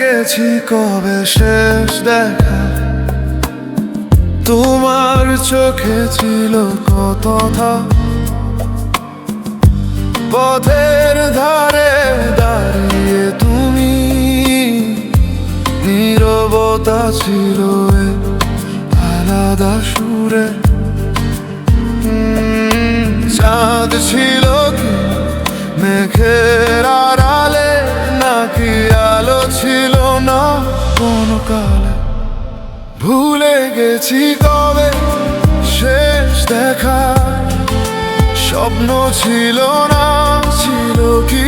গেছি কবে শেষ দেখা? তোমার চোখে ছিল কত পথের ধারে দাঁড়িয়ে তুমি নীরবতা ছিল আলাদা সুরে। চাঁদ ছিল মেঘের ছিল না কোনো কালে। ভুলে গেছি কবে শেষ দেখা। স্বপ্ন ছিল না, ছিল কি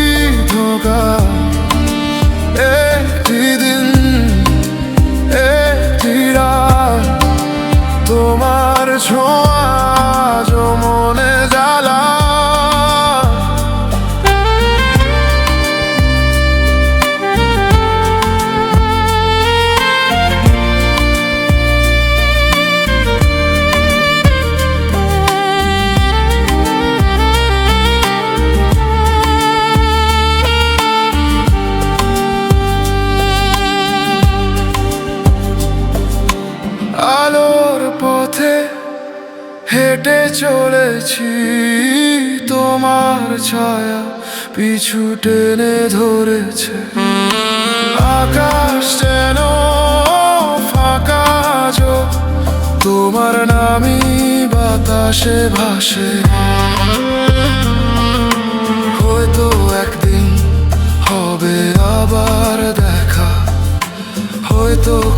ধোকা। আলোর পথে হেঁটে চলেছি, তোমার ছায়া পিছু টেনে ধরেছে। আকাশ যেন ফাঁকা তোমার নামই বাতাসে ভাসে।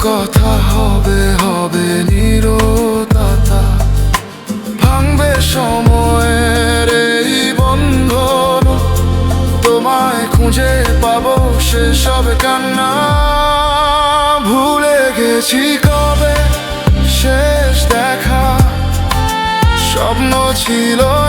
কথা হবে হবে নিরতাতা। ভাঙবে সময়ের এই বন্ধন। তোমায় খুঁজে পাবো সেসব কান্না। ভুলে গেছি কবে শেষ দেখা। স্বপ্ন ছিল